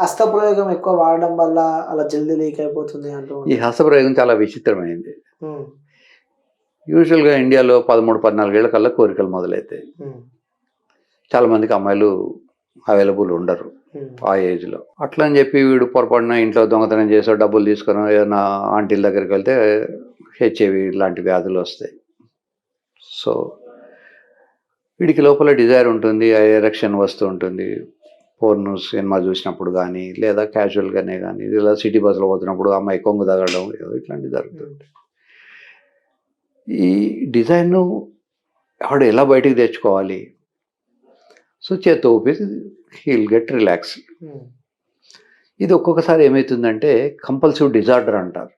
హస్తప్రయోగం ఎక్కువ వాడడం వల్ల అలా జల్దీ లీక్ అయిపోతుంది అంటూ ఈ. హస్తప్రయోగం చాలా విచిత్రమైంది. యూజువల్గా ఇండియాలో పదమూడు పద్నాలుగేళ్ళ కల్లా కోరికలు మొదలవుతాయి ఉమ్, చాలా మందికి అమ్మాయిలు అవైలబుల్ ఉండరు ఆ ఏజ్లో. అట్లా అని చెప్పి వీడు పొరపాటున ఇంట్లో దొంగతనం చేసో డబ్బులు తీసుకొని ఏదైనా ఆంటీల దగ్గరికి వెళ్తే హెచ్ఐవి లాంటి వ్యాధులు వస్తాయి. సో వీడికి లోపల డిజైర్ ఉంటుంది ఎరక్షన్ వస్తూ ఉంటుంది. పోర్ను సినిమా చూసినప్పుడు కానీ లేదా క్యాజువల్గానే కానీ ఇలా సిటీ బస్సులో పోతున్నప్పుడు అమ్మాయి కొంగు తగలడం ఏదో ఇట్లాంటివి జరుగుతుంది ఈ డిజైన్ను ఆవిడ ఎలా బయటికి తెచ్చుకోవాలి? సో చేత్తో ఊపి హీల్ గెట్ రిలాక్స్. ఉమ్, ఇది ఒక్కొక్కసారి ఏమవుతుందంటే కంపల్సివ్ డిజార్డర్ అంటారు.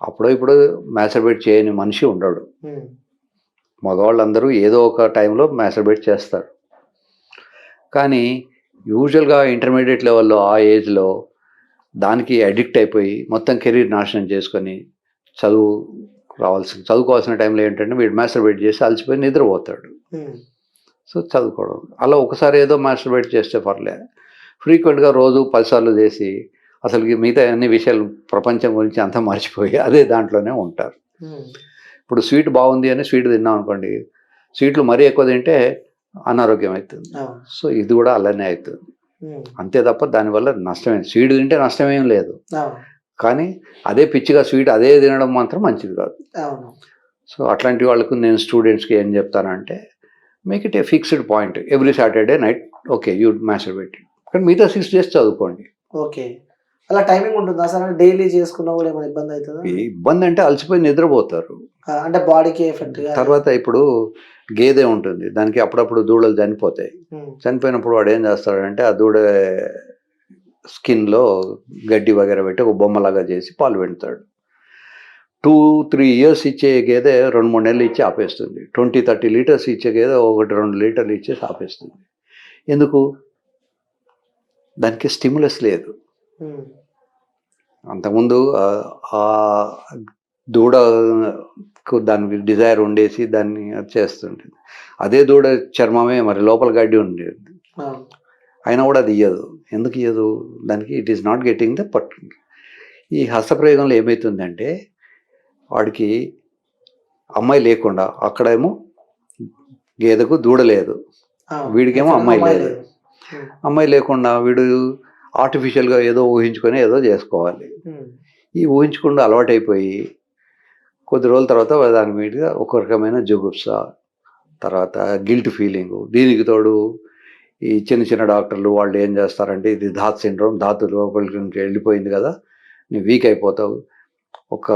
అప్పుడో ఇప్పుడు మ్యాసర్బేట్ చేయని మనిషి ఉండడు. ఉమ్, మగవాళ్ళందరూ ఏదో ఒక టైంలో మ్యాసర్బేట్ చేస్తారు. కానీ యూజువల్గా ఇంటర్మీడియట్ లెవెల్లో ఆ ఏజ్లో దానికి అడిక్ట్ అయిపోయి మొత్తం కెరీర్ నాశనం చేసుకొని చదువు రావాల్సిన చదువుకోవాల్సిన టైంలో ఏంటంటే వీడు మ్యాస్టర్బేట్ చేసి అలసిపోయి నిద్రపోతాడు. ఉమ్, సో చదువుకోవడం. అలా ఒకసారి ఏదో మాస్టర్బేట్ చేస్తే పర్లే. ఫ్రీక్వెంట్గా రోజు పదిసార్లు చేసి అసలు మిగతా అన్ని విషయాలు ప్రపంచం గురించి అంతా మర్చిపోయి అదే దాంట్లోనే ఉంటారు. ఉమ్, ఇప్పుడు స్వీట్ బాగుంది అని స్వీట్ తిన్నాం అనుకోండి స్వీట్లు మరీ ఎక్కువ తింటే అనారోగ్యం అవుతుంది. సో ఇది కూడా అలానే అవుతుంది అంతే తప్ప దానివల్ల నష్టమే స్వీట్ తింటే నష్టమేం లేదు. కానీ అదే పిచ్చిగా స్వీట్ అదే తినడం మాత్రం మంచిది కాదు. సో అట్లాంటి వాళ్ళకు నేను స్టూడెంట్స్కి ఏం చెప్తానంటే make it a fixed point every Saturday night okay you masturbate కానీ మిగతా సిక్స్ డేస్ చదువుకోండి. ఓకే. అలా టైమింగ్ ఉంటుందా? సార్ డైలీ చేసుకున్నా కూడా ఏమైనా ఇబ్బంది అవుతుందా? ఇబ్బంది అంటే అలసిపోయి నిద్రపోతారు. అంటే బాడీకి ఎఫెక్ట్ తర్వాత ఇప్పుడు గేదె ఉంటుంది. దానికి అప్పుడప్పుడు దూడలు చనిపోతాయి. చనిపోయినప్పుడు వాడు ఏం చేస్తాడంటే ఆ దూడ స్కిన్లో గడ్డి వగేర పెట్టి ఒక బొమ్మలాగా చేసి పాలు పెడతాడు. టూ త్రీ ఇయర్స్ ఇచ్చే గేదె రెండు మూడు నెలలు ఇచ్చి ఆపేస్తుంది. ట్వంటీ థర్టీ లీటర్స్ ఇచ్చే గేదె ఒకటి రెండు లీటర్లు ఇచ్చేసి ఆపేస్తుంది. ఎందుకు? దానికి స్టిమ్యులస్ లేదు. అంతకుముందు ఆ- ఆ దూడకు దానికి డిజైర్ ఉండేసి దాన్ని అది చేస్తుంటుంది. అదే దూడ చర్మమే మరి లోపల గడ్డి ఉండేది. అయినా కూడా అది ఇయ్యదు. ఎందుకు ఇయ్యదు? దానికి it is not getting the put ఈ హస్తప్రయోగంలో ఏమవుతుందంటే వాడికి అమ్మాయి లేకుండా అక్కడేమో గేదెకు దూడ లేదు. వీడికేమో అమ్మాయి లేదు. అమ్మాయి లేకుండా వీడు ఆర్టిఫిషియల్గా ఏదో ఊహించుకొని ఏదో చేసుకోవాలి. ఈ ఊహించకుండా అలవాటైపోయి కొద్ది రోజుల తర్వాత దాని మీద ఒక రకమైన జుగుప్స తర్వాత గిల్ట్ ఫీలింగ్ దీనికి తోడు ఈ చిన్న చిన్న డాక్టర్లు వాళ్ళు ఏం చేస్తారంటే ఇది ధాత్ సిండ్రోమ్ ధాతు లోపలికి నుంచి వెళ్ళిపోయింది కదా నీ వీక్ అయిపోతావు. ఒక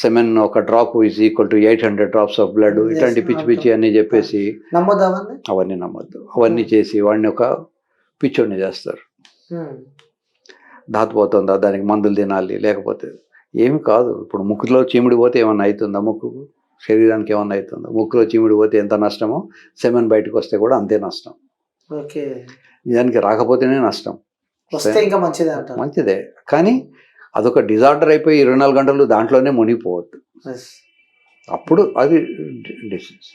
సెమెన్ ఒక drop is equal to eight hundred drops of blood ఇట్లాంటి పిచ్చి పిచ్చి అన్నీ చెప్పేసి అవన్నీ? నమ్మద్దు. అవన్నీ చేసి వాడిని ఒక పిచ్చోడిని చేస్తారు. ధాతు పోతుందా దానికి మందులు తినాలి లేకపోతే ఏమి కాదు. ఇప్పుడు ముక్కులో చీమిడి పోతే ఏమన్నా అవుతుందా ముక్కు? శరీరానికి ఏమన్నా అవుతుందా ముక్కులో చీమిడి పోతే ఎంత నష్టమో సెమెన్ బయటకు వస్తే కూడా అంతే నష్టం. ఓకే. దానికి రాకపోతేనే నష్టం. వస్తే ఇంకా మంచిదే అంటారు. మంచిదే. కానీ అదొక డిజార్డర్ అయిపోయి ఇరవై నాలుగు గంటలు దాంట్లోనే మునిగిపోవద్దు. అప్పుడు అది డిసీజ్